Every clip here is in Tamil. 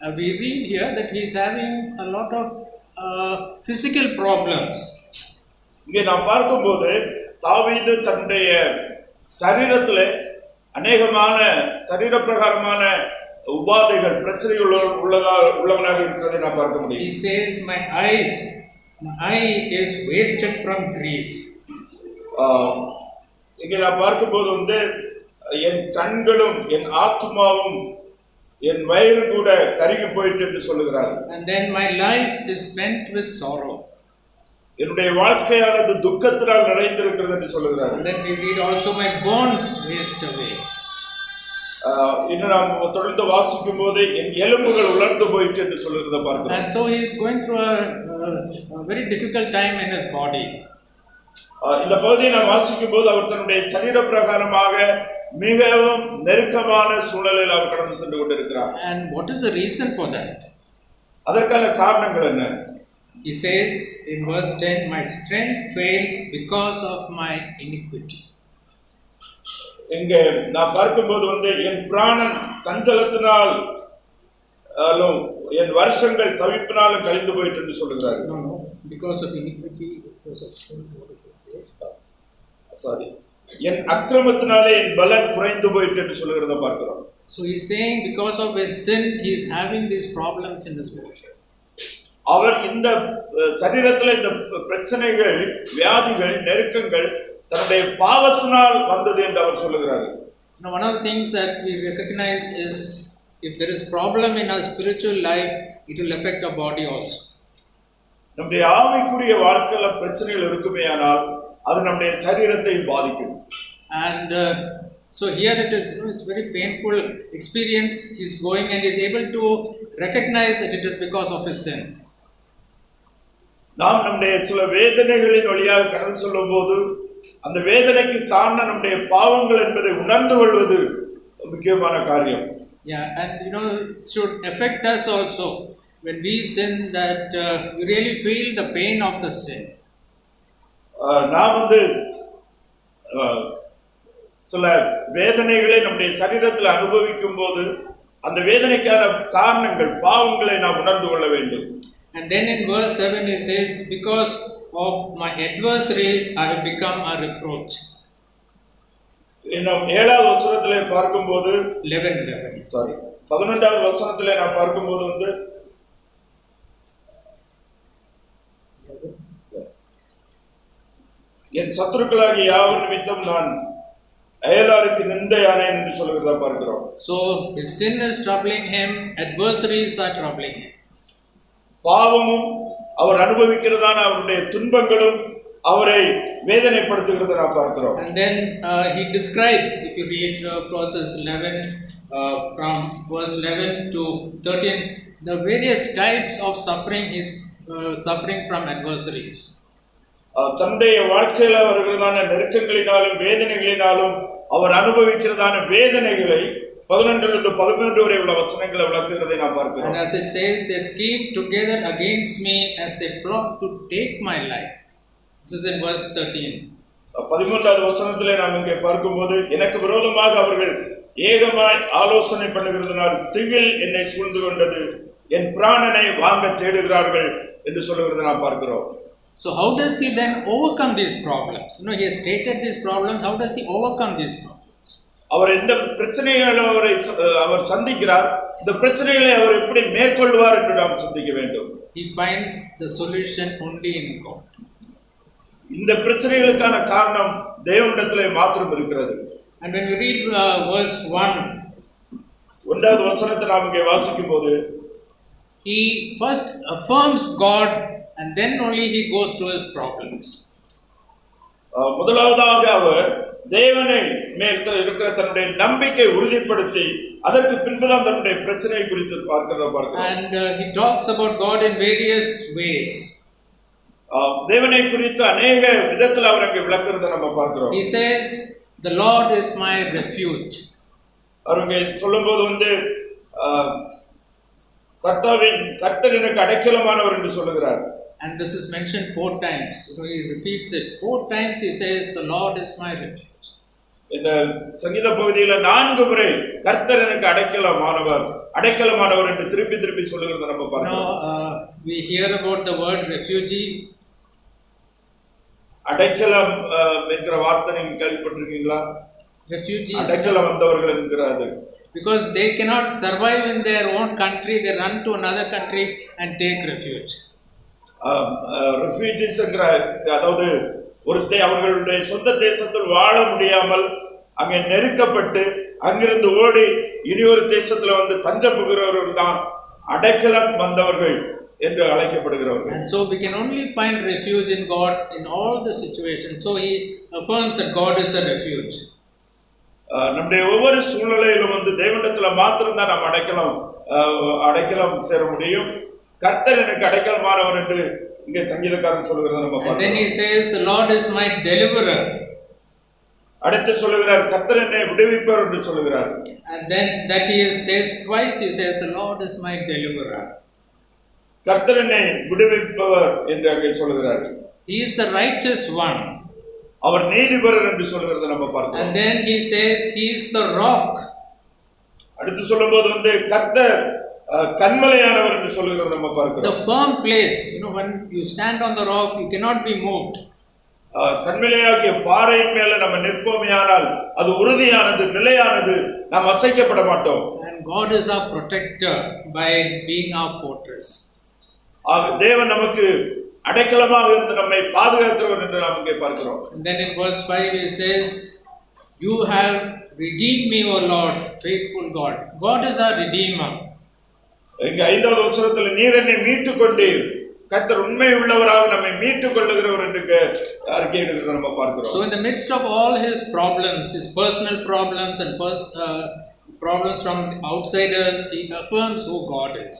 uh, we read here that he is having a lot of uh, physical problems. இங்கே நாம் பார்க்கும்போது தாவீது தன்னுடைய சரீரத்திலே அநேகமான சரீர பிரகாரமான உபாதைகள் பிரச்சனைகள் உள்ள- உள்ளதா உள்ளவனாக இருக்கிறதை நாம் பார்க்க He முடியும் says, My eyes, my eye is wasted from grief. இங்கே நான் பார்க்கும்போது வந்து என் கண்களும் என் ஆத்மாவும் என் வயிறும் கூட கருகி போயிட்டு என்று சொல்லுகிறார் And then my life is spent with sorrow. என்னுடைய வாழ்க்கையானது துக்கத்தினால் நிறைந்திருக்கிறது என்று சொல்லுகிறார் And then we read also, My bones waste away. இன்னும் நாம் தொடர்ந்து வாசிக்கும் போது என் எலும்புகள் உலர்ந்து போயிட்டு என்று சொல்லுகிறத பார்க்கிறோம் And so he is going through a, a, very difficult time in his body. இந்த பகுதியை நாம் வாசிக்கும் போது அவர் தன்னுடைய சரீர பிரகாரமாக மிகவும் நெருக்கமான சூழலில் அவர் கடந்து சென்று கொண்டிருக்கிறார் And what is the reason for that? அதற்கான காரணங்கள் என்ன He says in verse 10, My strength fails because of my iniquity. இங்க நான் பார்க்கும்போது வந்து என் பிராணன் சஞ்சலத்தினால் என் வருஷங்கள் தவிப்பினாலும் கழிந்து போயிட்டு என்று சொல்லுகிறார் because of iniquity, because of sin, what does it say? Sorry என் அக்கிரமத்தினாலே என் பலன் குறைந்து போயிட்டு என்று சொல்லுகிறத பார்க்கிறோம் So he's saying because of his sin, he's having these problems in his body. அவர் இந்த சரீரத்துல இந்த பிரச்சனைகள் வியாதிகள் நெருக்கங்கள் தன்னுடைய பாவத்தினால் வந்தது என்று அவர் சொல்லுகிறார் Now, one of the things that we recognize is if there is problem in our spiritual life, it will affect our body also. நம்முடைய ஆவிக்குரிய வாழ்க்கையில பிரச்சனைகள் இருக்குமே ஆனால் அது நம்முடைய சரீரத்தை பாதிக்கும் And uh, so here it is, you know, it's very painful experience. He's going and he's able to recognize that it is because of his sin. நாம் நம்முடைய சில வேதனைகளின் வழியாக கடந்து செல்லும் போது அந்த வேதனைக்கு காரணம் நம்முடைய பாவங்கள் என்பதை உணர்ந்து கொள்வது முக்கியமான காரியம் Yeah, and you know, it should affect us also when we sin that uh, we really feel the pain of the sin. நாம் வந்து சில வேதனைகளை நம்முடைய சரீரத்தில் அனுபவிக்கும் போது அந்த வேதனைக்கான காரணங்கள் பாவங்களை நாம் உணர்ந்து கொள்ள வேண்டும் And then in verse 7 it says, Because of my adversaries I have become a reproach. இன்னும் ஏழாவது வசனத்திலே பார்க்கும்போது 11 11. சாரி பதினொன்றாவது வசனத்திலே நான் பார்க்கும்போது வந்து என் சத்துருக்களாகிய யாவர் நிமித்தம் நான் அயலாருக்கு நிந்தையானேன் என்று சொல்லுகிறதா பார்க்கிறோம் So his sin is troubling him, adversaries are troubling him. பாவமும் அவர் அனுபவிக்கிறதான அவருடைய துன்பங்களும் அவரை வேதனைப்படுத்துகிறத நான் பார்க்கிறோம் And then uh, he describes, if you read uh, verses 11, uh, from verse 11 to 13, the various types of suffering is uh, suffering from adversaries. தன்னுடைய வாழ்க்கையில வருகிறதான நெருக்கங்களினாலும் வேதனைகளினாலும் அவர் அனுபவிக்கிறதான வேதனைகளை பதினொன்றிலிருந்து பதிமூன்று வரை உள்ள வசனங்களை விளக்குகிறதை நான் பார்க்கிறோம் And as it says, they scheme together against me as they plot to take my life. This is in verse 13. பதிமூன்றாவது வசனத்திலே நாம் இங்கே பார்க்கும்போது எனக்கு விரோதமாக அவர்கள் ஏகமாய் ஆலோசனை பண்ணுகிறதுனால் திகில் என்னை சூழ்ந்து கொண்டது என் பிராணனை வாங்க தேடுகிறார்கள் என்று சொல்லுகிறதை நாம் பார்க்கிறோம் So, how does he then overcome these problems? You know, he has stated these problems. How does he overcome these problems? அவர் எந்த பிரச்சனைகளை அவரை அவர் சந்திக்கிறார் இந்த பிரச்சனைகளை அவர் எப்படி மேற்கொள்வார் என்று நாம் சிந்திக்க வேண்டும் He finds the solution only in God. இந்த பிரச்சனைகளுக்கான காரணம் தேவனிடத்திலே மாத்திரம் இருக்கிறது And when we read uh, verse 1, ஒன்றாவது வசனத்தை நாம் இங்கே வாசிக்கும் போது he first affirms God and then only he goes to his problems. அஹ், முதலாவதாக அவர் தேவனை மேல் இருக்கிற தன்னுடைய நம்பிக்கை உறுதிப்படுத்தி அதற்கு பின்புதான் தன்னுடைய பிரச்சனை குறித்து பார்க்கிறத பார்க்கிறோம் And uh, he talks about God in various ways. அஹ், தேவனை குறித்து அநேக விதத்தில் அவர் அங்கே விளக்குறத நம்ம பார்க்கிறோம் He says, The Lord is my refuge. அவர் இங்கே சொல்லும்போது வந்து கர்த்தாவின் கர்த்தர் எனக்கு அடைக்கலமானவர் என்று சொல்லுகிறார் And this is mentioned four times. He repeats it. Four times he says, The Lord is my refuge. இந்த சங்கீத பகுதியில நான்கு முறை கர்த்தர் எனக்கு அடைக்கலமானவர் அடைக்கலமானவர் என்று திருப்பி திருப்பி சொல்லுகிறத நம்ம பார்க்கிறோம் uh, we hear about the word refugee. அடைக்கலம் என்கிற வார்த்தை நீங்க கேள்விப்பட்டிருக்கீங்களா Refugees, அடைக்கலம் வந்தவர்கள் என்கிறாரு because they cannot survive in their own country, they run to another country and take refuge. Refugees என்கிற அதாவது ஒருத்தை அவர்களுடைய சொந்த தேசத்தில் வாழ முடியாமல் அங்கே நெருக்கப்பட்டு அங்கிருந்து ஓடி இனி ஒரு தேசத்துல வந்து தஞ்சம் புகிறவர்கள் தான் அடைக்கலம் வந்தவர்கள் என்று அழைக்கப்படுகிறவர்கள் And so we can only find refuge in God in all the situations. So he affirms that God is a refuge. நம்முடைய ஒவ்வொரு சூழ்நிலையிலும் வந்து தேவனிடத்துல மாத்திரம்தான் நாம் அடைக்கலம் அடைக்கலம் சேர முடியும் கர்த்தர் எனக்கு அடைக்கலமானவர் என்று இங்கே சங்கீதக்காரன் சொல்லுகிறத நம்ம And then he says, The Lord is my deliverer. அடுத்து சொல்லுகிறார் கர்த்தர் என்னை விடுவிப்பவர் என்று சொல்லுகிறார் And then that he says twice, he says, The Lord is my deliverer. கர்த்தர் என்னை விடுவிப்பவர் என்று அங்கே சொல்லுகிறார் He is the righteous one. அவர் நீதிபரர் என்று சொல்லுகிறத நம்ம பார்க்கிறோம் And then he says, He is the rock. அடுத்து சொல்லும்போது வந்து கர்த்தர் அஹ், கன்மலையானவர் என்று சொல்லுகிறத நம்ம The பார்க்கிறோம் firm place. You know, when you stand on the rock, you cannot be moved. அஹ், கன்மலையாகிய பாறையின் மேல நம்ம நிற்போமேயானால் அது உறுதியானது நிலையானது நாம் அசைக்கப்பட மாட்டோம் And God is our protector by being our fortress. தேவன் நமக்கு அடைக்கலமாக இருந்து நம்மை பாதுகாக்கிறவர் என்று நாம் இங்கே பார்க்கிறோம் And then in verse 5 he says, You have redeemed me, O Lord, faithful God. God is our redeemer. இங்க ஐந்தாவது வசனத்தில் நீர் என்னை மீட்டுக் கொண்டீர் கர்த்தர் உண்மை உள்ளவராக நம்மை மீட்டுக் கொள்ளுகிறவர் என்று அறிக்கையிடுகிறத நம்ம பார்க்கிறோம் So, in the midst of all his problems, his personal problems and pers- uh, problems from outsiders, he affirms who God is.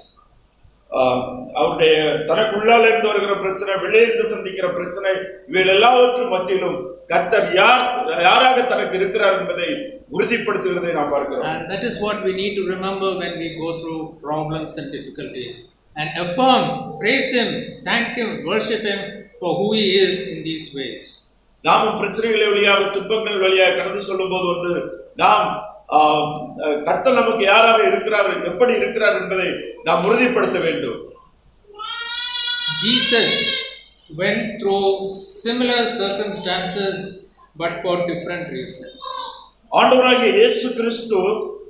அவருடைய தனக்குள்ளால் இருந்து வருகிற பிரச்சனை வெளியே இருந்து சந்திக்கிற பிரச்சனை இவைகள் எல்லாவற்றும் மத்தியிலும் கர்த்தர் யார் யாராக தனக்கு இருக்கிறார் என்பதை உறுதிப்படுத்துகிறதை நாம் பார்க்கிறோம் And that is what we need to remember when we go through problems and difficulties. And affirm, praise Him, thank Him, worship Him for who He is in these ways. நாமும் பிரச்சனைகளை வழியாக துன்பங்கள் வழியாக கடந்து சொல்லும் போது வந்து நாம் கர்த்தர் நமக்கு யாராக இருக்கிறார் எப்படி இருக்கிறார் என்பதை நாம் உறுதிப்படுத்த வேண்டும் Jesus went through similar circumstances but for different reasons. ஆண்டவராகிய இயேசு கிறிஸ்து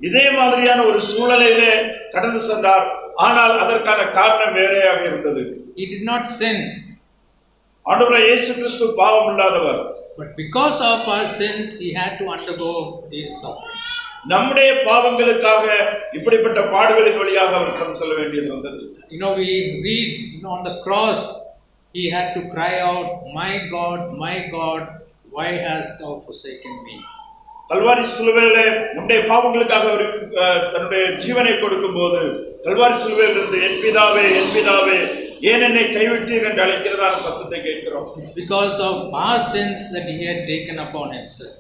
இதே மாதிரியான ஒரு சூழ்நிலையிலே கடந்து சென்றார் ஆனால் அதற்கான காரணம் வேறையாக இருந்தது He did not sin, ஆண்டவராய் இயேசு கிறிஸ்து பாவம் இல்லாதவர் but because of our sins, He had to undergo these sufferings. நம்முடைய பாவங்களுக்காக இப்படிப்பட்ட பாடுகளின் வழியாக அவர் கடந்து செல்ல வேண்டியது வந்தது You know, we read you know, on the cross, He had to cry out, My God, my God, why hast thou forsaken me? Kalvari சிலுவையில நம்முடைய பாவங்களுக்காக அஹ், தன்னுடைய ஜீவனை கொடுக்கும் போது கல்வாரி சிலுவையில் இருந்து என் பிதாவே என் பிதாவே ஏன் என்னை கைவிட்டீர் என்று அழைக்கிறதான சத்தத்தை கேட்கிறோம் It's because of our sins that He had taken upon Himself.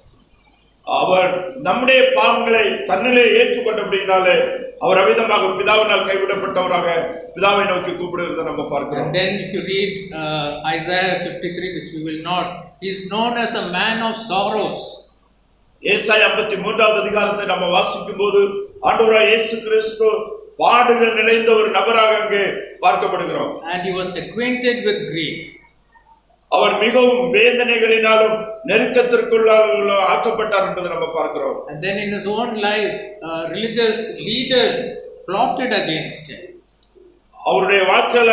அவர் நம்முடைய பாவங்களை தன்னிலே ஏற்றுக்கொண்டபடினாலே அவர் அவிதமாக பிதாவினால் கைவிடப்பட்டவராக பிதாவை நோக்கி கூப்பிடுகிறதை நம்ம பார்க்கிறோம் And then, if you read uh, Isaiah 53, which we will not, He is known as a man of sorrows. ஏசாய் ஐம்பத்தி மூன்றாவது அதிகாரத்தை நம்ம வாசிக்கும் போது ஆண்டவராய் இயேசு கிறிஸ்து பாடுகள் நிறைந்த ஒரு நபராக அங்கே பார்க்கப்படுகிறோம் And he was acquainted with grief. அவர் மிகவும் வேதனைகளினாலும் நெருக்கத்திற்குள்ளாக ஆக்கப்பட்டார் என்பதை நம்ம பார்க்கிறோம் And then in his own life, uh, religious leaders plotted against him. அவருடைய வாழ்க்கையில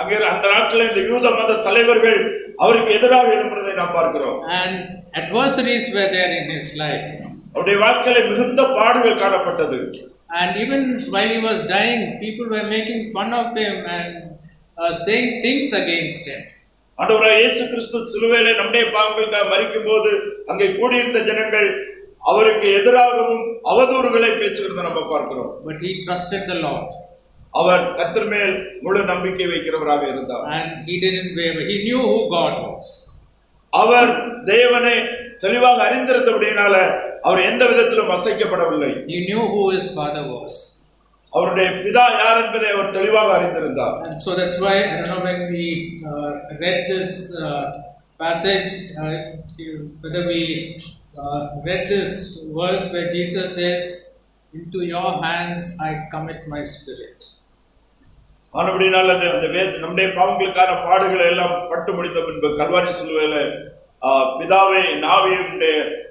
அங்கே அந்த நாட்களில் இந்த யூத மத தலைவர்கள் அவருக்கு எதிராக எழும்புறதை நாம் பார்க்கிறோம் And adversaries were there in his life. அவருடைய வாழ்க்கையில மிகுந்த பாடுகள் காணப்பட்டது And even while he was dying, people were making fun of him and uh, saying things against him. ஆண்டவராய் இயேசு கிறிஸ்து சிலுவையில நம்முடைய பாவங்களுக்காக மறிக்கும் போது அங்கே கூடியிருந்த ஜனங்கள் அவருக்கு எதிராகவும் அவதூறுகளை பேசுகிறத நம்ம பார்க்கிறோம் But he trusted the Lord அவர் கர்த்தர் மேல் முழு நம்பிக்கை வைக்கிறவராக இருந்தார் and he didn't waver. He knew who God was. அவர் தேவனை தெளிவாக அறிந்திருந்தபடியினால அவர் எந்த விதத்திலும் அசைக்கப்படவில்லை He knew who his father was. அவருடைய பிதா யார் என்பதை அவர் தெளிவாக அறிந்திருந்தார் And so that's why, I don't know when we uh, read this uh, passage, uh, whether we uh, read this verse where Jesus says, Into your hands I commit my spirit. ஆனபடினால் அது அந்த வேத நம்முடைய பாவங்களுக்கான பாடுகளை எல்லாம் பட்டு முடித்த பின்பு கல்வாரி சிலுவையில பிதாவை நாவையும்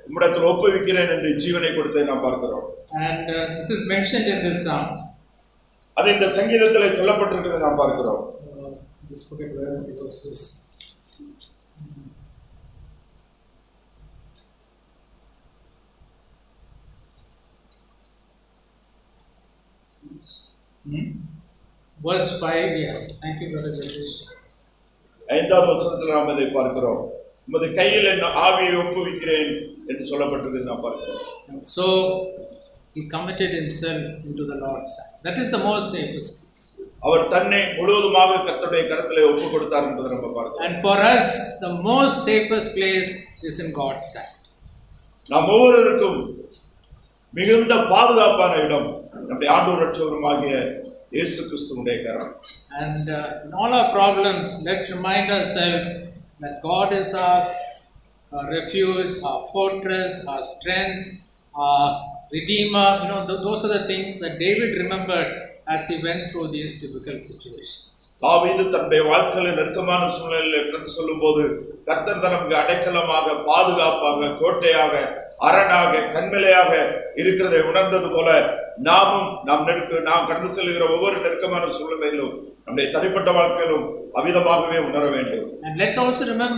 உம்மிடத்தில் ஒப்புவிக்கிறேன் என்று ஜீவனை கொடுத்ததை நாம் பார்க்கிறோம் And uh, this is mentioned in this psalm. அது இந்த சங்கீதத்தில் சொல்லப்பட்டிருக்கிறதை நாம் பார்க்கிறோம் verse. Hmm? Verse 5, yes. Thank you, Brother Jagdish. ஐந்தாவது வசனத்தில் நாம் இதை பார்க்கிறோம் உமது கையில் ஆவியை ஒப்புவிக்கிறேன் என்று சொல்லப்பட்டிருக்கிறது நாம் பார்க்கிறோம் so he committed himself into the Lord's hand. That is the most safest place. அவர் தன்னை முழுவதுமாக கர்த்தருடைய கருத்திலே ஒப்பு கொடுத்தார் என்பதை நம்ம பார்க்கிறோம் And for us, the most safest place is in God's hand. நாம் ஒவ்வொருவருக்கும் மிகுந்த பாதுகாப்பான இடம் நம்முடைய ஆண்டோர் ரட்சகருமாகிய இயேசு கிறிஸ்துவுடைய கரம் And uh, in all our problems, let's remind ourselves that God is our, our refuge, our fortress, our strength, our redeemer. You know, th- those are the things that David remembered as he went through these difficult situations. தாவீது தன்னுடைய வாழ்க்கையில நெருக்கமான சூழ்நிலையில் கடந்து சொல்லும் போது கர்த்தர் தான் நமக்கு அடைக்கலமாக பாதுகாப்பாக கோட்டையாக அரணாக கண்மலையாக இருக்கிறதை உணர்ந்தது போல நாமும் நாம் நெருக்க நாம் கடந்து செல்கிற ஒவ்வொரு நெருக்கமான சூழ்நிலையிலும் நம்முடைய தனிப்பட்ட வாழ்க்கையிலும் அவிதமாகவே உணர வேண்டும் And let's also remember